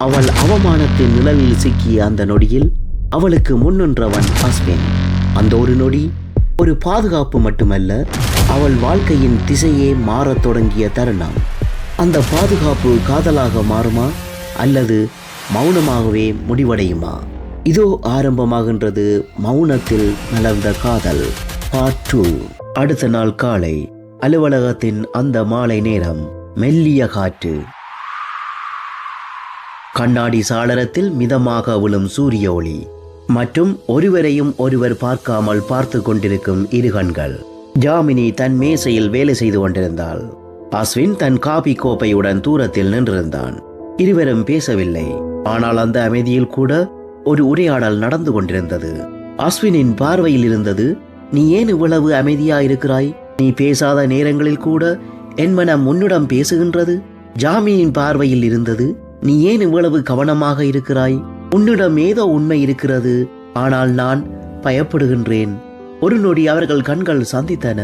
அவள் அவமானத்தின் நிழலில் சிக்கிய அந்த நொடியில் அவளுக்கு முன்னின்றவன் அஸ்வின் அந்த ஒரு நொடி ஒரு பாதுகாப்பு மட்டுமல்ல அவள் வாழ்க்கையின் திசையே மாறத் தொடங்கிய தருணம். அந்த பாதுகாப்பு காதலாக மாறுமா அல்லது மௌனமாகவே முடிவடையுமா? இதோ ஆரம்பமாகின்றது மௌனத்தில் மலர்ந்த காதல் பார்ட் டூ அடுத்த நாள் காலை அலுவலகத்தின் அந்த மாலை நேரம் மெல்லிய காற்று. கண்ணாடி சாளரத்தில் மிதமாக விழும் சூரிய ஒளி. மற்றும் ஒருவரையும் ஒருவர் பார்க்காமல் பார்த்து கொண்டிருக்கும் இரு கண்கள் ஜாமினி தன் மேசையில் வேலை செய்து கொண்டிருந்தாள். அஸ்வின் தன் காபி கோப்பையுடன் தூரத்தில் நின்றிருந்தான். இருவரும் பேசவில்லை. ஆனால் அந்த அமைதியில் கூட ஒரு உரையாடல் நடந்து கொண்டிருந்தது. அஸ்வினின் பார்வையில் இருந்தது நீ ஏன் இவ்வளவு அமைதியா இருக்கிறாய்? நீ பேசாத நேரங்களில் கூட என் மனம் உன்னிடம் பேசுகின்றது? ஜாமினின் பார்வையில் இருந்தது நீ ஏன் இவ்வளவு கவனமாக இருக்கிறாய்? உன்னிடம் ஏதோ உண்மை இருக்கிறது. ஆனால் நான் பயப்படுகின்றேன். ஒரு நொடி அவர்கள் கண்கள் சந்தித்தன.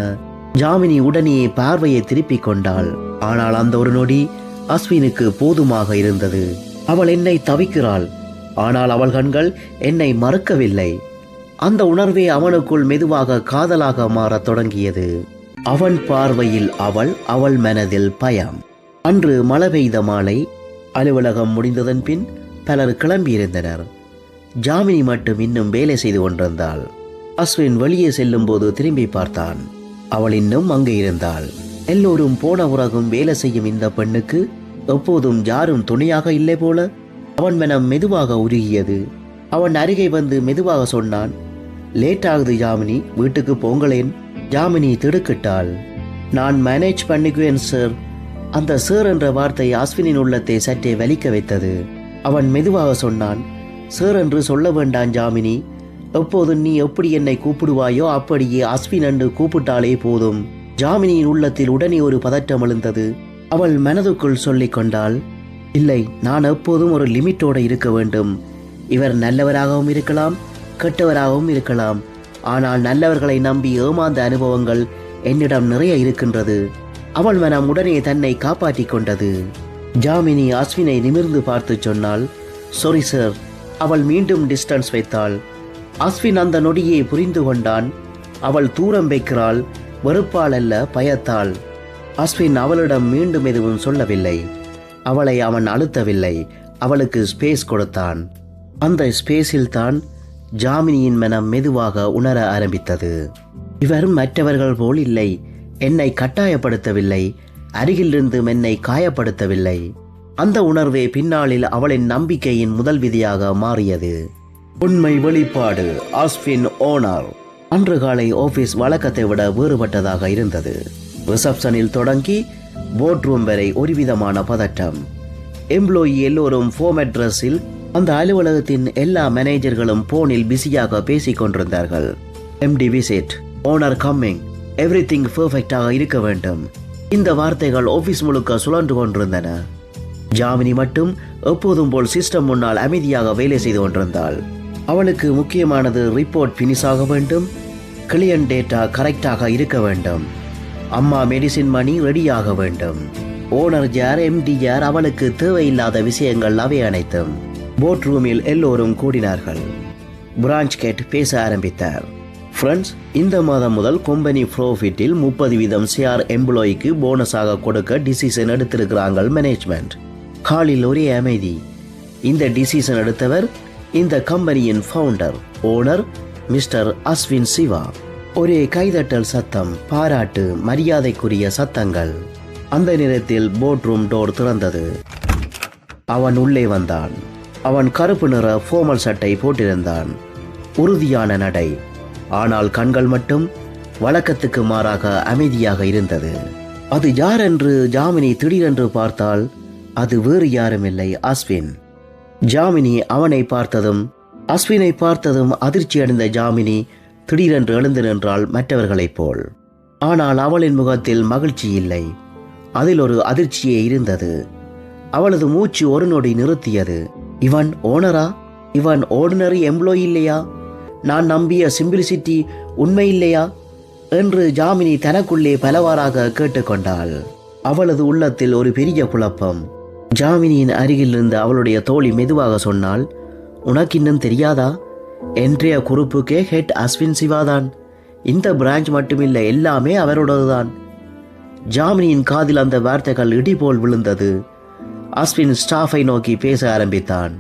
ஜாமினி உடனே பார்வையை திருப்பிக் கொண்டாள். ஆனால் அந்த ஒரு நொடி அஸ்வினுக்கு போதுமாக இருந்தது. அவள் என்னை தவிக்கிறாள். ஆனால் அவள் கண்கள் என்னை மறுக்கவில்லை. அந்த உணர்வே அவனுக்குள் மெதுவாக காதலாக மாறத் தொடங்கியது. அவன் பார்வையில் அவள் அவள் மனதில் பயம். அன்று மழை பெய்த மாலை அலுவலகம் முடிந்ததன் பின் பலர் கிளம்பியிருந்தனர். ஜாமினி மட்டும் இன்னும் வேலை செய்து கொண்டிருந்தாள். அஸ்வின் வெளியே செல்லும் போது திரும்பி பார்த்தான். அவள் இன்னும் அங்கே இருந்தாள். எல்லோரும் போன உறகும் வேலை செய்யும் இந்த பெண்ணுக்கு எப்போதும் யாரும் துணையாக இல்லை போல அவன் மனம் மெதுவாக உருகியது. அவன் அருகே வந்து மெதுவாக சொன்னான் லேட் ஆகுது ஜாமினி வீட்டுக்கு போங்களேன். ஜாமினி திடுக்கிட்டாள். நான் மேனேஜ் பண்ணிக்குவேன் சார் அந்த சார் என்ற வார்த்தை அஸ்வினின் உள்ளத்தை சற்றே வலிக்க வைத்தது. அவன் மெதுவாக சொன்னான் சார் என்று சொல்ல வேண்டாம் ஜாமினி. எப்போது நீ எப்படி என்னை கூப்பிடுவாயோ அப்படியே அஸ்வின் என்று கூப்பிட்டாலே போதும். ஜாமினியின் உள்ளத்தில் உடனே ஒரு பதட்டம் எழுந்தது. அவள் மனதுக்குள் சொல்லிக் கொண்டாள் இல்லை நான் எப்போதும் ஒரு லிமிட்டோடு இருக்க வேண்டும். இவர் நல்லவராகவும் இருக்கலாம் கெட்டவராகவும் இருக்கலாம். ஆனால் நல்லவர்களை நம்பி ஏமாந்த அனுபவங்கள் என்னிடம் நிறைய இருக்கின்றது. அவள் மனம் உடனே தன்னை காப்பாற்றிக் கொண்டது. ஜாமினி அஸ்வினை நிமிர்ந்து பார்த்து சொன்னாள் சாரி சார் அவள் மீண்டும் டிஸ்டன்ஸ் வைத்தாள். அஸ்வின் அந்த நொடியை புரிந்து கொண்டான். அவள் தூரம் வைக்கிறாள். வெறுப்பாள் அல்ல பயத்தாள் அஸ்வின் அவளிடம் மீண்டும் எதுவும் சொல்லவில்லை. அவளை அவன் அழுத்தவில்லை. அவளுக்கு ஸ்பேஸ் கொடுத்தான். அந்த ஸ்பேஸில் தான் ஜாமினியின் மனம் மெதுவாக உணர ஆரம்பித்தது. இவர் மற்றவர்கள் போல் இல்லை. என்னை கட்டாயப்படுத்தவில்லை. அருகிலிருந்து என்னை காயப்படுத்தவில்லை. அந்த உணர்வே பின்னாளில் அவளின் நம்பிக்கையின் முதல் விதியாக மாறியது. உண்மை வெளிப்பாடு ஆஸ்பின் ஓனர். அன்று காலை ஆபீஸ் வழக்கத்தை விட வேறுபட்டதாக இருந்தது. ரிசப்ஷனில் தொடங்கி போர்ட் ரூம் வரை ஒருவிதமான பதட்டம். எம்ப்ளாயி எல்லோரும் ஃபோம் அட்ரஸில் அந்த அலுவலகத்தின் எல்லா மேனேஜர்களும் போனில் பிஸியாக பேசிக் கொண்டிருந்தார்கள். MD visit owner coming everything பெர்ஃபெக்டாக இருக்க வேண்டும். இந்த வார்த்தைகள் ஆபீஸ் முழுக்க சுழன்று கொண்டிருந்தன. ஜாமினி மட்டும் எப்போதும் போல் சிஸ்டம் முன்னால் அமைதியாக வேலை செய்து கொண்டிருந்தாள். அவளுக்கு முக்கியமானது ரிப்போர்ட் ஃபினிஷ் ஆக வேண்டும். கிளியன் டேட்டா கரெக்டாக இருக்க வேண்டும். அம்மா மெடிசின் மணி ரெடியாக வேண்டும். ஓனர் ஜார் எம்டி அவளுக்கு தேவையில்லாத விஷயங்கள் அவை அனைத்தும். போட் ரூமில் எல்லோரும் கூடினார்கள். பிரான்ச் கேட் பேச ஆரம்பித்தார். ஃப்ரெண்ட்ஸ் இந்த மாதம் முதல் கம்பெனி ப்ரோஃபிட்டில் முப்பது வீதம் ஷேர் எம்ப்ளாய்க்கு போனஸாக கொடுக்க டிசிஷன் எடுத்திருக்கிறாங்க மேனேஜ்மெண்ட் காலில் ஒரே அமைதி. இந்த டிசிஷன் எடுத்தவர் இந்த கம்பெனியின் founder owner mister Ashwin Siva ஒரே கைதட்டல் சத்தம் பாராட்டு மரியாதைக்குரிய சத்தங்கள். அந்த நேரத்தில் போட் ரூம் டோர் திறந்தது. அவன் உள்ளே வந்தான். அவன் கருப்பு நிற ஃபோமல் சட்டை போட்டிருந்தான். உறுதியான நடை. ஆனால் கண்கள் மட்டும் வழக்கத்துக்கு மாறாக அமைதியாக இருந்தது. அது யார் என்று ஜாமினி திடீரென்று பார்த்தால் அது வேறு யாரும் இல்லை அஸ்வின். ஜாமினி அவனை பார்த்ததும் அஸ்வினை பார்த்ததும் அதிர்ச்சியடைந்த ஜாமினி திடீரென்று எழுந்து நின்றாள் மற்றவர்களைப் போல். ஆனால் அவளின் முகத்தில் மகிழ்ச்சி இல்லை. அதில் ஒரு அதிர்ச்சியே இருந்தது. அவளது மூச்சு ஒரு நொடி நிறுத்தியது. இவன் ஓனரா இவன் ஓர்டினரி எம்ப்ளாயி இல்லையா? நான் நம்பிய சிம்பிளிசிட்டி உண்மை இல்லையா என்று ஜாமினி தனக்குள்ளே பலவாறாக கேட்டுக்கொண்டாள். அவளது உள்ளத்தில் ஒரு பெரிய குழப்பம். ஜாமினியின் அருகில் இருந்து அவளுடைய தோழி மெதுவாக சொன்னால் உனக்கு இன்னும் தெரியாதா? என்றைய குறுப்புக்கே ஹெட் அஸ்வின் சிவாதான். இந்த பிரான்ச் மட்டுமில்லை எல்லாமே அவரோடதுதான். ஜாமினியின் காதில் அந்த வார்த்தைகள் இடி போல் விழுந்தது. அஸ்வின் ஸ்டாஃபை நோக்கி பேச ஆரம்பித்தான்.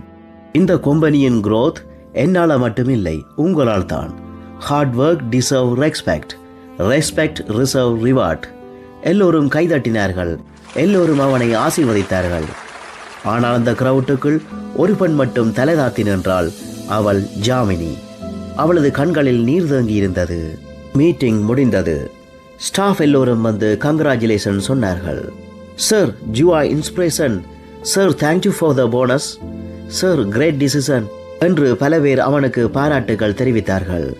இந்த கொம்பனியின் குரோத் என்னால் மட்டுமில்லை உங்களால் தான் hard work deserve respect respect reserve reward எல்லோரும் கைதட்டினார்கள். எல்லோரும் அவனை ஆசீர்வதித்தார்கள். ஆனால் அந்த கிரவுட்டுக்குள் ஒரு பெண் மட்டும் தலைதாத்தி நின்றாள். அவள் ஜாமினி. அவளது கண்களில் நீர் தேங்கி இருந்தது. மீட்டிங் முடிந்தது. ஸ்டாஃப் எல்லோரும் வந்து கங்க்ராச்சுலேஷன் சொன்னார்கள். Sir ஜுவா inspiration sir thank you for the bonus sir great decision என்று பல பேர் அவனுக்கு பாராட்டுகள் தெரிவித்தார்கள்.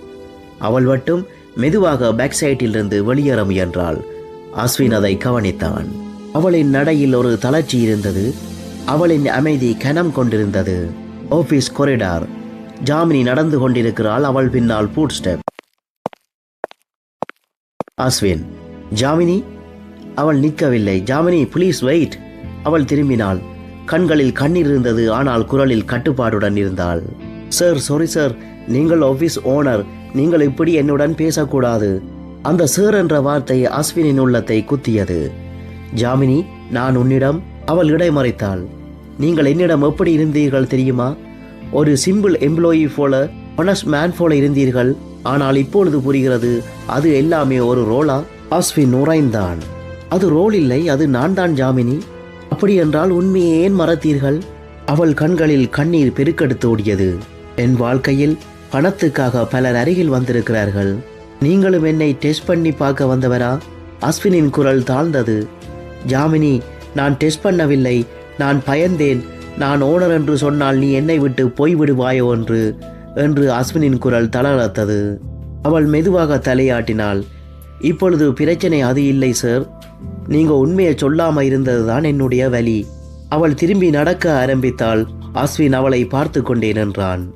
அவள் மட்டும் மெதுவாக பேக் சைட்டிலிருந்து வெளியேற முயன்றாள். அஸ்வின் அதை கவனித்தான். அவளின் நடையில் ஒரு தளர்ச்சி இருந்தது. அவளின் அமைதி கனம் கொண்டிருந்தது. ஆபீஸ் கொரிடார் ஜாமினி நடந்து கொண்டிருக்கிறாள் அவள் பின்னால் பூட் ஸ்டெப் அஸ்வின் ஜாமினி? அவள் நிற்கவில்லை. ஜாமினி ப்ளீஸ் வெயிட் அவள் திரும்பினாள். கண்களில் கண்ணீர் இருந்தது ஆனால் குரலில் கட்டுப்பாடுடன் இருந்தாள். சார் சாரி சார் நீங்கள் ஆபீஸ் ஓனர் நீங்கள் இப்படி என்னுடன் பேசக்கூடாது. அந்த சார் என்ற வார்த்தை அஸ்வினின் உள்ளத்தை குத்தியது. ஜாமினி நான் உன்னிடம் அவள் இடைமறைத்தாள். நீங்கள் என்னிடம் எப்படி இருந்தீர்கள் தெரியுமா? ஒரு சிம்பிள் எம்ப்ளாயி போல ஒனஸ்ட் மேன் போல இருந்தீர்கள். ஆனால் இப்பொழுது புரிகிறது அது எல்லாமே ஒரு ரோலா அஸ்வின் உரைந்தான் அது ரோல் இல்லை அது நான் தான் ஜாமினி. அப்படியென்றால் உண்மையை ஏன் மறத்தீர்கள். அவள் கண்களில் கண்ணீர் பெருக்கெடுத்து ஓடியது. என் வாழ்க்கையில் பணத்துக்காக பலர் அருகில் வந்திருக்கிறார்கள். நீங்களும் என்னை டெஸ்ட் பண்ணி பார்க்க வந்தவரா? அஸ்வினின் குரல் தாழ்ந்தது. ஜாமினி நான் டெஸ்ட் பண்ணவில்லை. நான் பயந்தேன். நான் ஓனர் என்று சொன்னால் நீ என்னை விட்டு போய் விடுவாயோ என்று என்று அஸ்வினின் குரல் தளர்த்தது. அவள் மெதுவாக தலையாட்டினாள். இப்பொழுது பிரச்சனை அது இல்லை சார். நீங்கள் உண்மையை சொல்லாம இருந்ததுதான் என்னுடைய வலி. அவள் திரும்பி நடக்க ஆரம்பித்தாள். அஸ்வின் அவளை பார்த்து கொண்டே நின்றான்.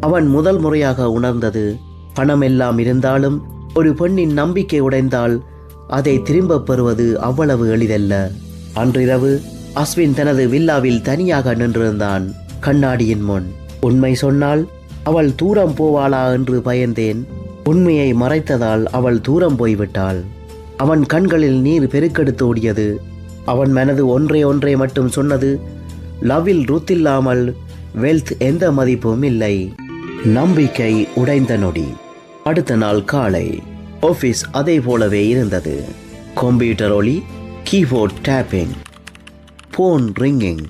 அவன் முதல் முறையாக உணர்ந்தது பணம் எல்லாம் இருந்தாலும் ஒரு பெண்ணின் நம்பிக்கை உடைந்தால் அதை திரும்பப் பெறுவது அவ்வளவு எளிதல்ல. அன்றிரவு அஸ்வின் தனது வில்லாவில் தனியாக நின்றிருந்தான் கண்ணாடியின் முன். உண்மை சொன்னால் அவள் தூரம் போவாளா என்று பயந்தேன். உண்மையை மறைத்ததால் அவள் தூரம் போய்விட்டாள். அவன் கண்களில் நீர் பெருக்கெடுத்து ஓடியது. அவன் மனது ஒன்றே ஒன்றை மட்டும் சொன்னது லவ்வில் ருத்தில்லாமல் வெல்த் எந்த மதிப்பும் இல்லை. நம்பிக்கை உடைந்த நொடி. அடுத்த நாள் காலை ஆஃபீஸ் அதே போலவே இருந்தது. கம்ப்யூட்டர் ஒளி கீபோர்ட் டேப்பிங் போன் ரிங்கிங்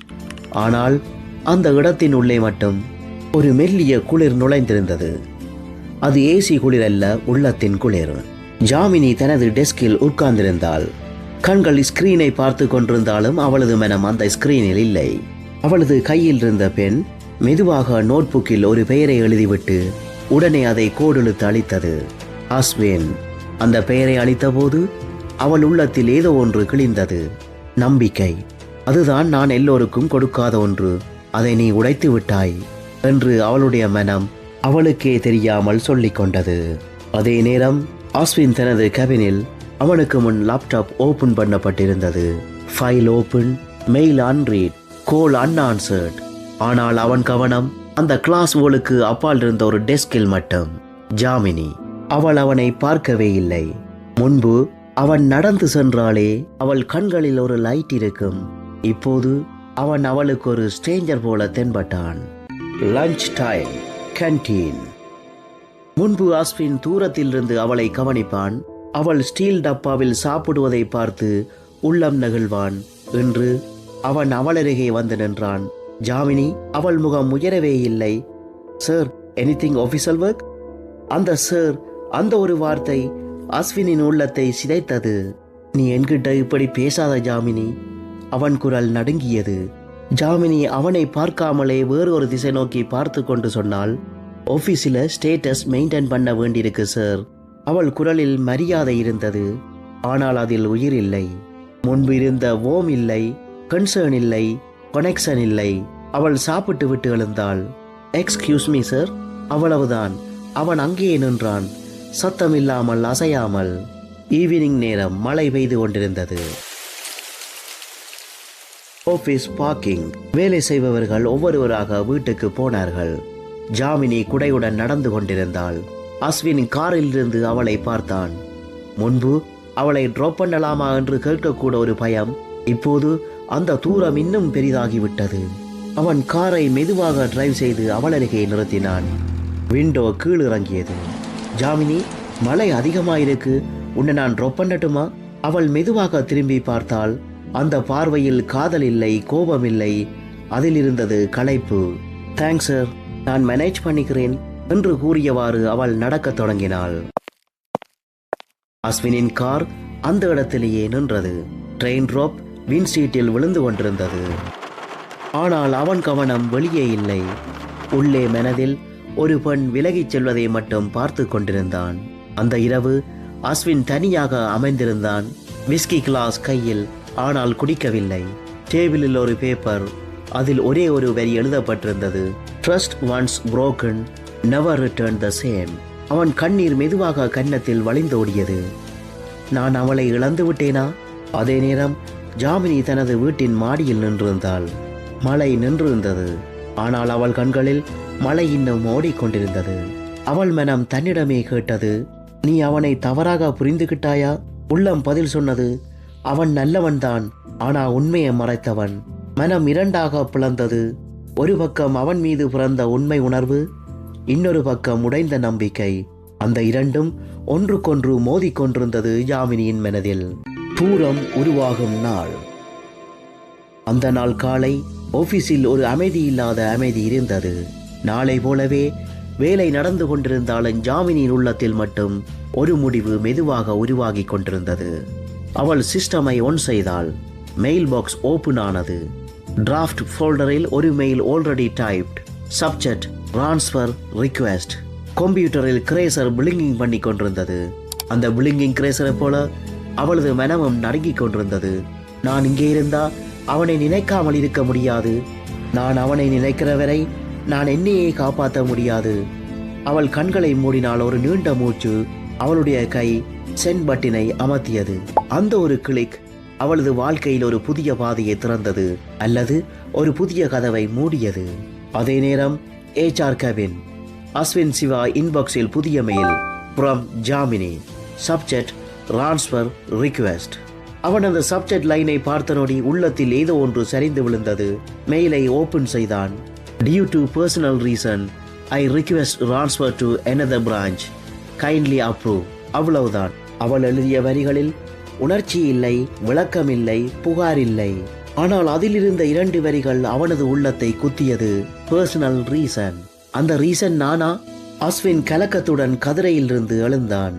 ஆனால் அந்த இடத்தின் உள்ளே மட்டும் ஒரு மெல்லிய குளிர் நுழைந்திருந்தது. அது ஏசி குளிர் அல்ல உள்ளத்தின் குளிர். ஜாமினி தனது டெஸ்கில் உட்கார்ந்திருந்தாள். கண்கள் ஸ்கிரீனை பார்த்து கொண்டிருந்தாலும் அவளது மனம் அந்த ஸ்கிரீனில் இல்லை. அவளது கையில் இருந்த பெண் மெதுவாக நோட்புக்கில் ஒரு பெயரை எழுதிவிட்டு உடனே அதை கோடெழுத்து அளித்தது அஸ்வேன் அந்த பெயரை அளித்தபோது அவள் உள்ளத்தில் ஏதோ ஒன்று கிழிந்தது. நம்பிக்கை. அதுதான் நான் எல்லோருக்கும் கொடுக்காத ஒன்று. அதை நீ உடைத்து விட்டாய் என்று அவளுடைய மனம் அவளுக்கே தெரியாமல் சொல்லிக் கொண்டது. அதே நேரம் அஸ்வின் தனது கேபினில் அவனுக்கு முன் laptop open பண்ணப்பட்டிருந்தது. File open mail unread call unanswered ஆனால் அவன் கவனம் அந்த கிளாஸ் ஓலுக்கு அப்பால் இருந்த ஒரு டெஸ்கில் மட்டும். ஜாமினி அவள் அவனை பார்க்கவே இல்லை. முன்பு அவன் நடந்து சென்றாலே அவள் கண்களில் ஒரு லைட் இருக்கும். இப்போது அவன் அவளுக்கு ஒரு ஸ்ட்ரேஞ்சர் போல தென்பட்டான். லஞ்ச் டைம் கேன்டீன் முன்பு அஸ்வின் தூரத்திலிருந்து அவளை கவனிப்பான். அவள் ஸ்டீல் டப்பாவில் சாப்பிடுவதை பார்த்து உள்ளம் நெகிழ்வான் என்று அவன் அவளருகே வந்து நின்றான். ஜாமினி அவள் முகம் உயரவே இல்லை. சார் எனிதிங் ஆஃபீஸல் ஒர்க் அந்த சார் அந்த ஒரு வார்த்தை அஸ்வினின் உள்ளத்தை சிதைத்தது. நீ என்கிட்ட இப்படி பேசாத ஜாமினி. அவன் குரல் நடுங்கியது. ஜாமினி அவனை பார்க்காமலே வேறொரு திசை நோக்கி பார்த்து கொண்டு சொன்னால் ஆஃபீஸில் ஸ்டேட்டஸ் மெயின்டைன் பண்ண வேண்டியிருக்கு சார் அவள் குரலில் மரியாதை இருந்தது. ஆனால் அதில் உயிர் இல்லை. முன்பு இருந்த ஓம் இல்லை கன்சர்ன் இல்லை கனெக்ஷன் இல்லை. அவள் சாப்பிட்டு விட்டு எழுந்தாள். எக்ஸ்கியூஸ் மீ சார் அவ்வளவுதான். அவன் அங்கேயே நின்றான். சத்தம் இல்லாமல் அசையாமல். ஈவினிங் நேரம் மழை பெய்து கொண்டிருந்தது. ஆஃபீஸ் பார்க்கிங் வேலை செய்பவர்கள் ஒவ்வொருவராக வீட்டுக்கு போனார்கள். ஜாமினி குடையுடன் நடந்து கொண்டிருந்தாள். அஸ்வின் காரில் இருந்து அவளை பார்த்தான். முன்பு அவளை ட்ராப் பண்ணலாமா என்று கேட்கக்கூட ஒரு பயம் இப்போது அந்த தூரம் இன்னும் பெரிதாகிவிட்டது. அவன் காரை மெதுவாக டிரைவ் செய்து அவள் அருகே நிறுத்தினான். விண்டோ கீழிறங்கியது. ஜாமினி மழை அதிகமாயிருக்கு உன்னை நான் ட்ராப் பண்ணட்டுமா? அவள் மெதுவாக திரும்பி பார்த்தாள். அந்த பார்வையில் காதல் இல்லை கோபம் இல்லை அதில் இருந்தது களைப்பு. தேங்க்ஸ் சார் நான் மேனேஜ் பண்ணிக்கிறேன் என்று கூறியவாறு அவள் நடக்கத் தொடங்கினாள். அஸ்வினின் கார் அந்த இடத்திலேயே நின்றது. ட்ரெயின் ட்ராப் விண்சீட்டில் விழுந்து கொண்டிருந்தது. ஆனால் அவன் கவனம் வெளியே இல்லை. உள்ளே மனதில் ஒரு பெண் விலகிச் செல்வதை மட்டும் பார்த்து கொண்டிருந்தான். அந்த இரவு அஸ்வின் தனியாக அமைந்திருந்தான். விஸ்கி கிளாஸ் கையில் ஆனால் குடிக்கவில்லை. டேபிளில் ஒரு பேப்பர் அதில் ஒரே ஒரு வரி எழுதப்பட்டிருந்தது. Trust once broken never return the same அவன் கண்ணீர் மெதுவாக கன்னத்தில் வழிந்தோடியது. நான் அவளை இழந்து விட்டேனா? அதே நேரம் ஜாமினி தனது வீட்டின் மாடியில் நின்றிருந்தாள். மழை நின்றிருந்தது. ஆனால் அவள் கண்களில் மழை இன்னும் ஓடிக்கொண்டிருந்தது. அவள் மனம் தன்னிடமே கேட்டது நீ அவனை தவறாக புரிந்துகிட்டாயா? உள்ளம் பதில் சொன்னது அவன் நல்லவன்தான் ஆனா உண்மையை மறைத்தவன். மனம் இரண்டாக பிளந்தது. ஒரு பக்கம் அவன் மீது பிறந்த உண்மை உணர்வு இன்னொரு பக்கம் உடைந்த நம்பிக்கை. அந்த இரண்டும் ஒன்றுக்கொன்று மோதிக்கொண்டிருந்தது யாமினியின் மனதில். பூரம் உருவாகும் நாள். அந்த நாள் காலை ஆபீஸில் ஒரு அமைதி இல்லாத அமைதி இருந்தது. நாளை போலவே வேலை நடந்து கொண்டிருந்தாலும் ஜாமினியின் உள்ளத்தில் மட்டும் ஒரு முடிவு மெதுவாக உருவாகி கொண்டிருந்தது. அவள் சிஸ்டமை ஒன் செய்தால் மெயில் பாக்ஸ் ஓபன் ஆனது. டிராஃப்ட் ஃபோல்டரில் ஒரு mail already typed subject transfer request கம்ப்யூட்டரில் கிரேசர் பிளிங்கிங் பண்ணி கொண்டிருந்தது அந்த பிளிங்கிங் கிரேசரை போல அவளது மனமும் நடுங்கிக் கொண்டிருந்தது நான் இங்கே இருந்தா அவனை நினைக்காமல் இருக்க முடியாது நான் அவனை நினைக்கிற வரை நான் என்னையே காப்பாற்ற முடியாது அவள் கண்களை மூடினால் ஒரு நீண்ட மூச்சு அவளுடைய கை சென் பட்டினை அமர்த்தியது அந்த ஒரு கிளிக் அவளது வாழ்க்கையில் ஒரு புதிய பாதையை திறந்தது அல்லது ஒரு புதிய கதவை மூடியது. அதே நேரம் ஏச்ஆர் கவின் அஸ்வின் சிவா இன்பாக்ஸில் புதிய mail from Jamini subject transfer request அவன் அந்த சப்ஜெக்ட் லைனை பார்த்த நொடி உள்ளத்தில் ஏதோ ஒன்று சரிந்து விழுந்தது. மெயிலை ஓபன் செய்தான். Due to personal reason I request transfer to another branch kindly approve அவ்வளவுதான். அவள் எழுதிய வரிகளில் உணர்ச்சி இல்லை விளக்கம் இல்லை புகார் இல்லை. ஆனால் அதிலிருந்த இரண்டு வரிகள் அவனது உள்ளத்தை குத்தியது. பர்சனல் ரீசன் அந்த ரீசன் நானா? அஸ்வின் கலக்கத்துடன் கதிரையிலிருந்து எழுந்தான்.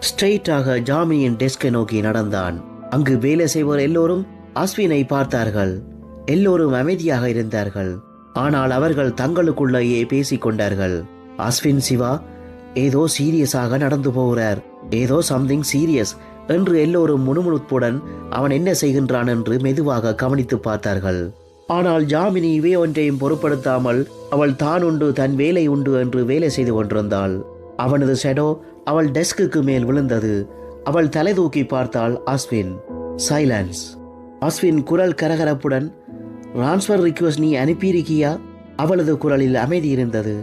ஸ்ட்ரெயிட்டாக ஜாமினியின் டெஸ்கை நோக்கி நடந்தான். அங்கு வேலை செய்வோர் எல்லோரும் அஸ்வினை பார்த்தார்கள். எல்லோரும் அமைதியாக இருந்தார்கள். ஆனால் அவர்கள் தங்களுக்குள்ளேயே பேசிக் கொண்டார்கள். அஸ்வின் சிவா ஏதோ சீரியஸாக நடந்து போகிறார். ஏதோ சம்திங் சீரியஸ் என்று எல்லோரும் முணுமுணுப்புடன் அவன் என்ன செய்கின்றான் என்று மெதுவாக கவனித்து பார்த்தார்கள். ஆனால் ஜாமினி இவை ஒன்றையும் பொருட்படுத்தாமல் அவள் தான் உண்டு தன் வேலை உண்டு என்று வேலை செய்து கொண்டிருந்தாள். அவனது ஷெடோ அவள் டெஸ்குக்கு மேல் விழுந்தது. அவள் தலை தூக்கி பார்த்தாள் அஸ்வின். சைலன்ஸ். அஸ்வின் குரல் கரகரப்புடன் ட்ரான்ஸ்ஃபர் ரிக்வஸ்ட் நீ அனுப்பியிருக்கியா? அவளது குரலில் அமைதி இருந்தது.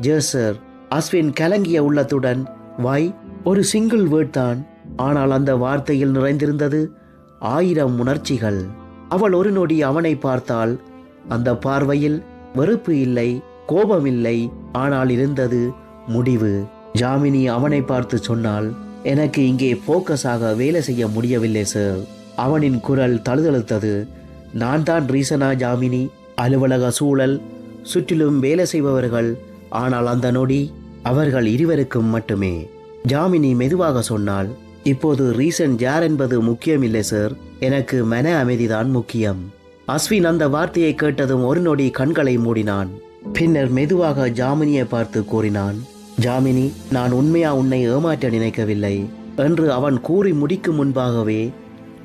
ஜேசர் சார் அஸ்வின் கலங்கிய உள்ளத்துடன் வாய் ஒரு சிங்கிள் வேர்ட் தான். ஆனால் அந்த வார்த்தையில் நிறைந்திருந்தது ஆயிரம் உணர்ச்சிகள். அவள் ஒரு நொடி அவனை பார்த்தாள் அந்த பார்வையில் வெறுப்பு இல்லை கோபம் இல்லை ஆனால் இருந்தது முடிவு. ஜாமினி அவனை பார்த்து சொன்னால் எனக்கு இங்கே போக்கஸாக வேலை செய்ய முடியவில்லை சார் அவனின் குரல் தழுதழுத்தது நான் தான் ரீசனா ஜாமினி? அலுவலக சூழல் சுற்றிலும் வேலை செய்பவர்கள் ஆனால் அந்த நொடி அவர்கள் இருவருக்கும் மட்டுமே. ஜாமினி மெதுவாக சொன்னால் இப்போது ரீசன் யார் என்பது முக்கியமில்லை சார். எனக்கு மன அமைதிதான் முக்கியம். அஸ்வின் அந்த வார்த்தையை கேட்டதும் ஒரு நொடி கண்களை மூடினான். பின்னர் மெதுவாக ஜாமினியை பார்த்து கூறினான் ஜாமினி நான் உண்மையா உன்னை ஏமாற்ற நினைக்கவில்லை என்று அவன் கூறி முடிக்கும் முன்பாகவே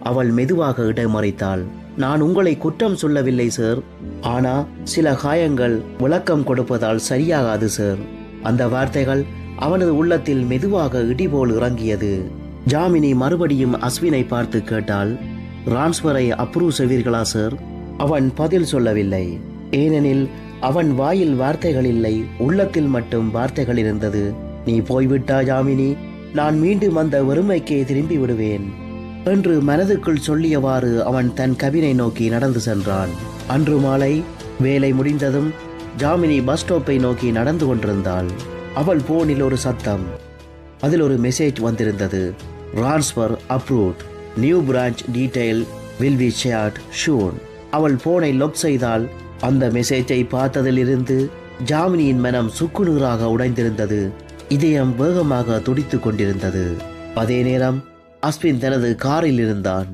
அவள் மெதுவாக இடமறைத்தாள். நான் உங்களை குற்றம் சொல்லவில்லை சார். ஆனா சில காயங்கள் விளக்கம் கொடுப்பதால் சரியாகாது சார். அந்த வார்த்தைகள் அவனது உள்ளத்தில் மெதுவாக இடிபோல் இறங்கியது. ஜாமினி மறுபடியும் அஸ்வினை பார்த்து கேட்டால் ரான்ஸ்வரை அப்ரூவ் செய்வீர்களா சார்? அவன் பதில் சொல்லவில்லை. ஏனெனில் அவன் வாயில் வார்த்தைகள் இல்லை உள்ளத்தில் மட்டும் வார்த்தைகள் இருந்தது. நீ போய்விட்டா ஜாமினி? நான் மீண்டும் அந்த வறுமைக்கே திரும்பி விடுவேன் என்று மனதுக்குள் சொல்லியவாறு அவன் தன் கவினை நோக்கி நடந்து சென்றான். அன்று மாலை வேலை முடிந்ததும் ஜாமினி பஸ் ஸ்டாப்பை நோக்கி நடந்து கொண்டிருந்தாள். அவள் போனில் ஒரு சத்தம் அதில் ஒரு மெசேஜ் வந்திருந்தது. Transfer approved new branch detail will be shared soon அவள் போனை லொக் செய்தால் அந்த மெசேஜை பார்த்ததிலிருந்து ஜாமினியின் மனம் சுக்குநூறாக உடைந்திருந்தது. இதயம் வேகமாக துடித்து கொண்டிருந்தது. அதே நேரம் அஸ்வின் தனது காரில் இருந்தான்.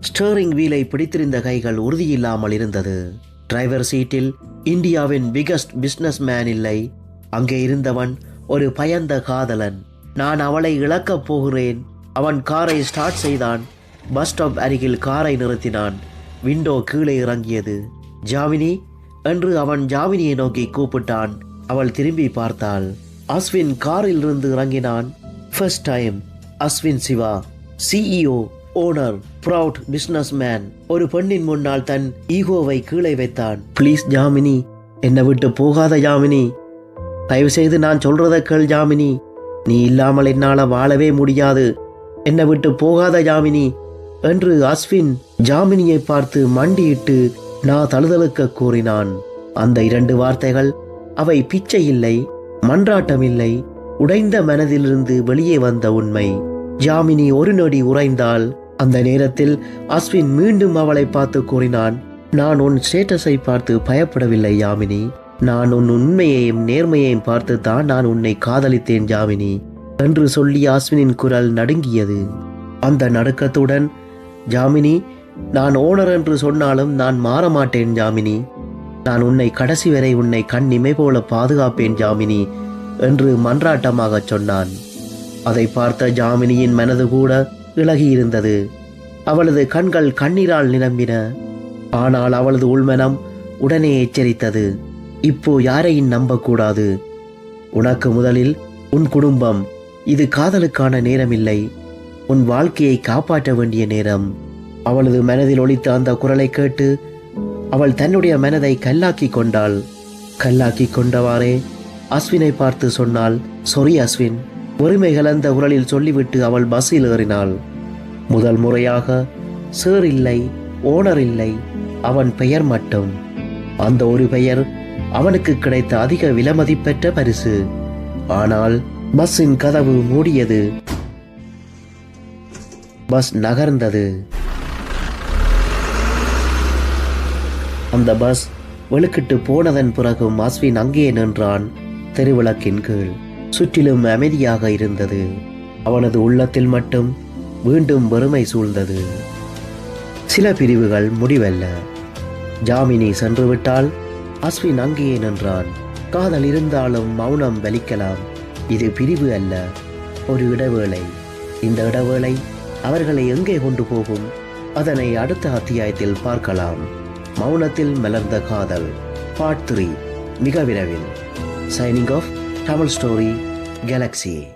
ஸ்டேரிங் வீலை பிடித்திருந்த கைகள் உறுதியில்லாமல் இருந்தது. டிரைவர் சீட்டில் இந்தியாவின் பிகஸ்ட் பிஸ்னஸ் மேன் இல்லை. அங்கே இருந்தவன் ஒரு பயந்த காதலன். நான் அவளை இழக்கப் போகிறேன். அவன் காரை ஸ்டார்ட் செய்தான். பஸ் ஸ்டாப் அருகில் காரை நிறுத்தினான். விண்டோ கீழே இறங்கியது. ஜாமினி என்று அவன் ஜாமினியை நோக்கி கூப்பிட்டான். அவள் திரும்பி பார்த்தாள். அஸ்வின் காரில் இருந்து இறங்கினான். First time Ashwin Siva CEO owner proud business man ஒரு பெண்ணின் முன்னால் தன் ஈகோவை கீழே வைத்தான். ப்ளீஸ் ஜாமினி என்னை விட்டு போகாத ஜாமினி. தயவு செய்து நான் சொல்றத கேள் ஜாமினி. நீ இல்லாமல் என்னால வாழவே முடியாது. என்னை விட்டு போகாத ஜாமினி என்று அஸ்வின் ஜாமினியை பார்த்து மண்டியிட்டு நான் தழுதழுக்க கூறினான். அந்த இரண்டு வார்த்தைகள் அவை பிச்சை இல்லை மன்றாட்டம் இல்லை உடைந்த மனதிலிருந்து வெளியே வந்த உண்மை. ஜாமினி ஒரு நொடி உறைந்தால் அந்த நேரத்தில் அஸ்வின் மீண்டும் அவளை பார்த்து கூறினான் நான் உன் ஸ்டேட்டஸை பார்த்து பயப்படவில்லை யாமினி. நான் உன் உண்மையையும் நேர்மையையும் பார்த்து தான் நான் உன்னை காதலித்தேன் ஜாமினி என்று சொல்லி அஸ்வினின் குரல் நடுங்கியது. அந்த நடுக்கத்துடன் ஜாமினி நான் ஓனர் என்று சொன்னாலும் நான் மாற மாட்டேன் ஜாமினி. நான் உன்னை கடைசி வரை உன்னை கண் இமை போல பாதுகாப்பேன் ஜாமினி என்று மன்றாட்டமாகச் சொன்னான். அதை பார்த்த ஜாமினியின் மனது கூட இழகியிருந்தது அவளது கண்கள் கண்ணீரால் நிரம்பின. ஆனால் அவளது உள்மனம் உடனே எச்சரித்தது. இப்போ யாரையும் நம்பக்கூடாது. உனக்கு முதலில் உன் குடும்பம் இது காதலுக்கான நேரமில்லை. உன் வாழ்க்கையை காப்பாற்ற வேண்டிய நேரம். அவளது மனதில் ஒழித்த அந்த குரலை கேட்டு அவள் தன்னுடைய மனதை கல்லாக்கி கொண்டாள். கல்லாக்கி கொண்டவாறே அஸ்வினை பார்த்து சொன்னாள் சொரி அஸ்வின். ஒருமை கலந்த குரலில் சொல்லிவிட்டு அவள் பஸ்ஸில் ஏறினாள். முதல் முறையாக சேர் இல்லை ஓனர் இல்லை அவன் பெயர் மட்டும். அந்த ஒரு பெயர் அவனுக்கு கிடைத்த அதிக விலமதிப்பெற்ற பரிசு. ஆனால் பஸ்ஸின் கதவு மூடியது. பஸ் நகர்ந்தது. அந்த பஸ் வெளுக்கிட்டு போனதன் பிறகும் அஸ்வின் அங்கே நின்றான். தெருவிளக்கின் கீழ் சுற்றிலும் அமைதியாக இருந்தது. அவனது உள்ளத்தில் மட்டும் மீண்டும் வெறுமை சூழ்ந்தது. சில பிரிவுகள் முடிவல்ல. ஜாமினி சென்று விட்டால் அஸ்வின் அங்கேயே நின்றான். காதல் இருந்தாலும் மௌனம் வலிக்கலாம். இது பிரிவு அல்ல ஒரு இடைவேளை. இந்த இடைவேளை அவர்களை எங்கே கொண்டு போகும்? அதனை அடுத்த அத்தியாயத்தில் பார்க்கலாம். மௌனத்தில் மலர்ந்த காதல் பார்ட் த்ரீ மிக விரைவில். Signing off Tamil story galaxy